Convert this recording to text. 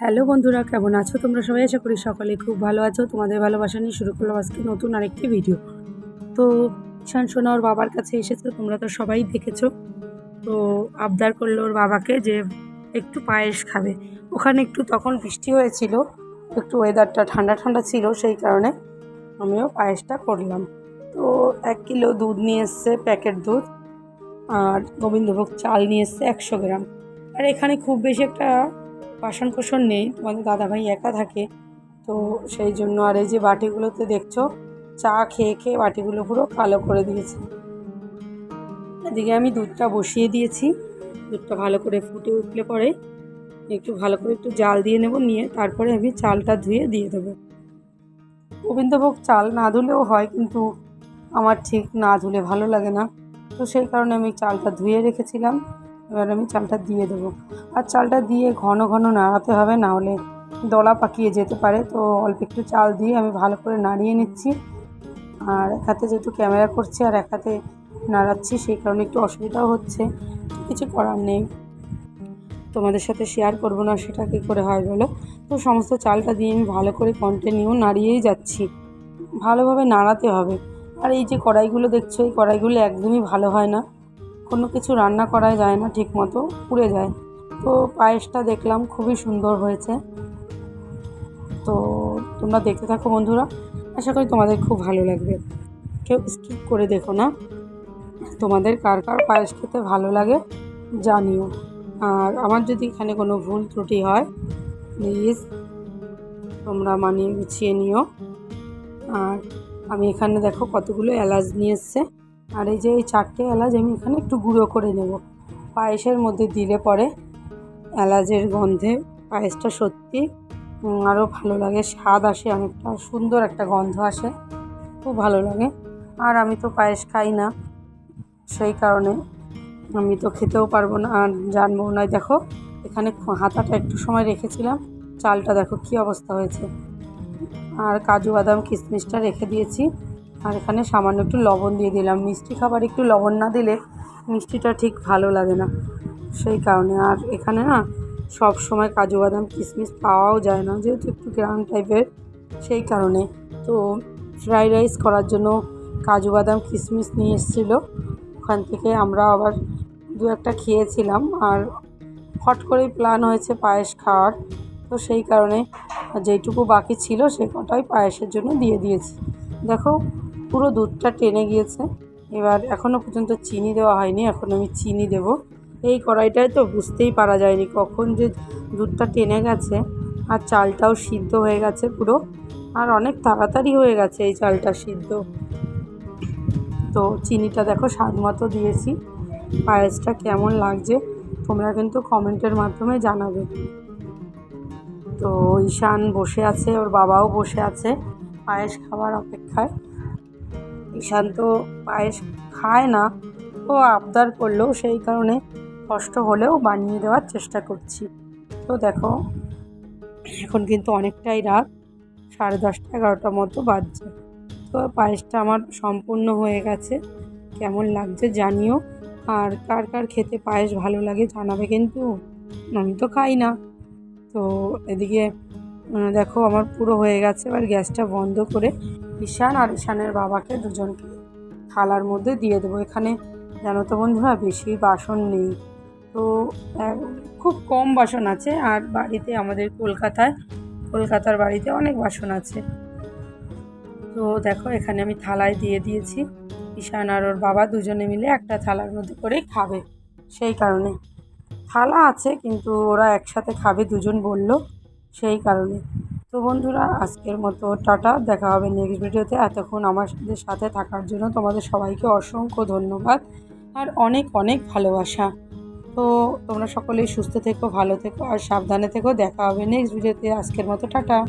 Hello বন্ধুরা, কেমন আছো? তোমরা সবাই আশা করি সকালে খুব ভালো আছো। তোমাদের ভালোবাসা নিয়ে শুরু করলাম আজকে নতুন আরেকটি ভিডিও তো, ঈশান সোনা ওর বাবার কাছে এসেছে, তোমরা তো সবাই দেখেছ। তো, আবদার করল ওর বাবাকে যে একটু পায়েস খাবে। ওখানে একটু তখন বৃষ্টি হয়েছিল, একটু ওয়েদারটা ঠান্ডা ঠান্ডা ছিল, সেই কারণে আমিও পায়েসটা করলাম। তো, এক কিলো দুধ নিয়ে এসছে, প্যাকেট দুধ। আর গোবিন্দভোগ চাল নিয়ে এসছে একশো গ্রাম। আর এখানে খুব বেশি একটা বাসন কোসন নেই তোমাদের দাদাভাই একা থাকে, তো সেই জন্য আর এই যে বাটিগুলোতে দেখছ, চা খেয়ে খেয়ে বাটিগুলো পুরো কালো করে দিয়েছে। এদিকে আমি দুধটা বসিয়ে দিয়েছি, দুধটা ভালো করে ফুটে উঠলে পরে একটু ভালো করে একটু জাল দিয়ে নেব, নিয়ে তারপরে আমি চালটা ধুয়ে দিয়ে দেবো। গোবিন্দভোগ চাল না ধুলেও হয়, কিন্তু আমার ঠিক না ধুলে ভালো লাগে না, তো সেই কারণে আমি চালটা ধুয়ে রেখেছিলাম। এবার আমি চালটা দিয়ে দেবো। আর চালটা দিয়ে ঘন ঘন নাড়াতে হবে, না হলে দলা পাকিয়ে যেতে পারে। তো অল্প একটু চাল দিয়ে আমি ভালো করে নাড়িয়ে নিচ্ছি। আর এক হাতে যেহেতু ক্যামেরা করছি আর এক হাতে নাড়াচ্ছি, সেই কারণে একটু অসুবিধাও হচ্ছে। কিছু করার নেই। তোমাদের সাথে শেয়ার করব না, সেটা কী করে হয় বলো? তো সমস্ত চালটা দিয়ে আমি ভালো করে কন্টিনিউ নাড়িয়েই যাচ্ছি। ভালোভাবে নাড়াতে হবে। আর এই যে কড়াইগুলো দেখছ, এই কড়াইগুলো একদমই ভালো হয় না। কোনো কিছু রান্না করা যায় না ঠিক মতো পুড়ে যায়। তো পায়েসটা দেখলাম খুবই সুন্দর হয়েছে। তো তোমরা দেখতে থাকো বন্ধুরা, আশা করি তোমাদের খুব ভালো লাগবে। কেউ স্কিপ করে দেখো না, তোমাদের কার কার পায়েস খেতে ভালো লাগে জানিও। আর আমার যদি এখানে কোনো ভুল ত্রুটি হয় প্লিজ তোমরা মানিয়ে গুছিয়ে নিও। আর আমি এখানে দেখো কতগুলো এলাচ নিয়ে এসছে। আর এই যে এই চারটে এলাচ আমি এখানে একটু গুঁড়ো করে নেব। পায়েসের মধ্যে দিলে পরে এলাচের গন্ধে পায়েসটা সত্যি আরও ভালো লাগে, স্বাদ আসে অনেকটা, সুন্দর একটা গন্ধ আসে, খুব ভালো লাগে। আর আমি তো পায়েস খাই না, সেই কারণে আমি তো খেতেও পারব না, আর জানব না। দেখো, এখানে হাতাটা একটু সময় রেখেছিলাম, চালটা দেখো কী অবস্থা হয়েছে। আর কাজু বাদাম কিশমিশটা রেখে দিয়েছি। আর এখানে সামান্য একটু লবণ দিয়ে দিলাম। মিষ্টি খাবার একটু লবণ না দিলে মিষ্টিটা ঠিক ভালো লাগে না। সেই কারণে আর এখানে না সব সময় কাজু বাদাম, কিশমিশ পাওয়াও যায় না, যেহেতু একটু গ্রাম টাইপের সেই কারণে তো ফ্রাইড রাইস করার জন্য কাজু বাদাম, কিশমিশ নিয়ে এসেছিল। ওখান থেকে আমরা আবার দু একটা খেয়েছিলাম আর হট করেই প্ল্যান হয়েছে পায়েস খাওয়ার। তো সেই কারণে যেইটুকু বাকি ছিল সে কটাই পায়েসের জন্য দিয়ে দিয়েছি। দেখো পুরো দুধটা টেনে গিয়েছে। এবার এখনও পর্যন্ত চিনি দেওয়া হয়নি, এখন আমি চিনি দেব। এই কড়াইটায় তো বুঝতেই পারা যায়নি কখন যে দুধটা টেনে গেছে আর চালটাও সিদ্ধ হয়ে গেছে পুরো। আর অনেক তাড়াতাড়ি হয়ে গেছে এই চালটা সিদ্ধ। তো চিনিটা দেখো স্বাদ মতো দিয়েছি। পায়েসটা কেমন লাগছে তোমরা কিন্তু কমেন্টের মাধ্যমে জানাবে। তো ঈশান বসে আছে, ওর বাবাও বসে আছে পায়েস খাওয়ার অপেক্ষায়। ঈশান তো পায়েস খায় না, ও আবদার করলেও সেই কারণে কষ্ট হলেও বানিয়ে দেওয়ার চেষ্টা করছি। তো দেখো, এখন কিন্তু অনেকটাই রাত, সাড়ে দশটা এগারোটার মতো বাজছে। তো পায়েসটা আমার সম্পূর্ণ হয়ে গেছে। কেমন লাগছে জানিও। আর কার কার খেতে পায়েস ভালো লাগে জানাবে কিন্তু আমি তো খাই না। তো এদিকে দেখো আমার পুরো হয়ে গেছে, এবার গ্যাসটা বন্ধ করে ঈশান আর ঈশানের বাবাকে দুজনকে থালার মধ্যে দিয়ে দেবো। এখানে জানো তো বন্ধুরা, বেশি বাসন নেই। তো খুব কম বাসন আছে আর বাড়িতে আমাদের কলকাতায়, কলকাতার বাড়িতে অনেক বাসন আছে। তো দেখো, এখানে আমি থালায় দিয়ে দিয়েছি। ঈশান আর ওর বাবা দুজনে মিলে একটা থালার মধ্যে করে খাবে। সেই কারণে। থালা আছে, কিন্তু ওরা একসাথে খাবে, দুজন বলল সেই কারণে। তো বন্ধুরা, আজকের মতো টাটা। দেখা হবে নেক্সট ভিডিওতে। এতক্ষণ আমার সাথে সাথে থাকার জন্য তোমাদের সবাইকে অসংখ্য ধন্যবাদ আর অনেক অনেক ভালোবাসা। তো তোমরা সকলেই সুস্থ থেকো, ভালো থেকো আর সাবধানে থেকো। দেখা হবে নেক্সট ভিডিওতে। আজকের মতো টাটা।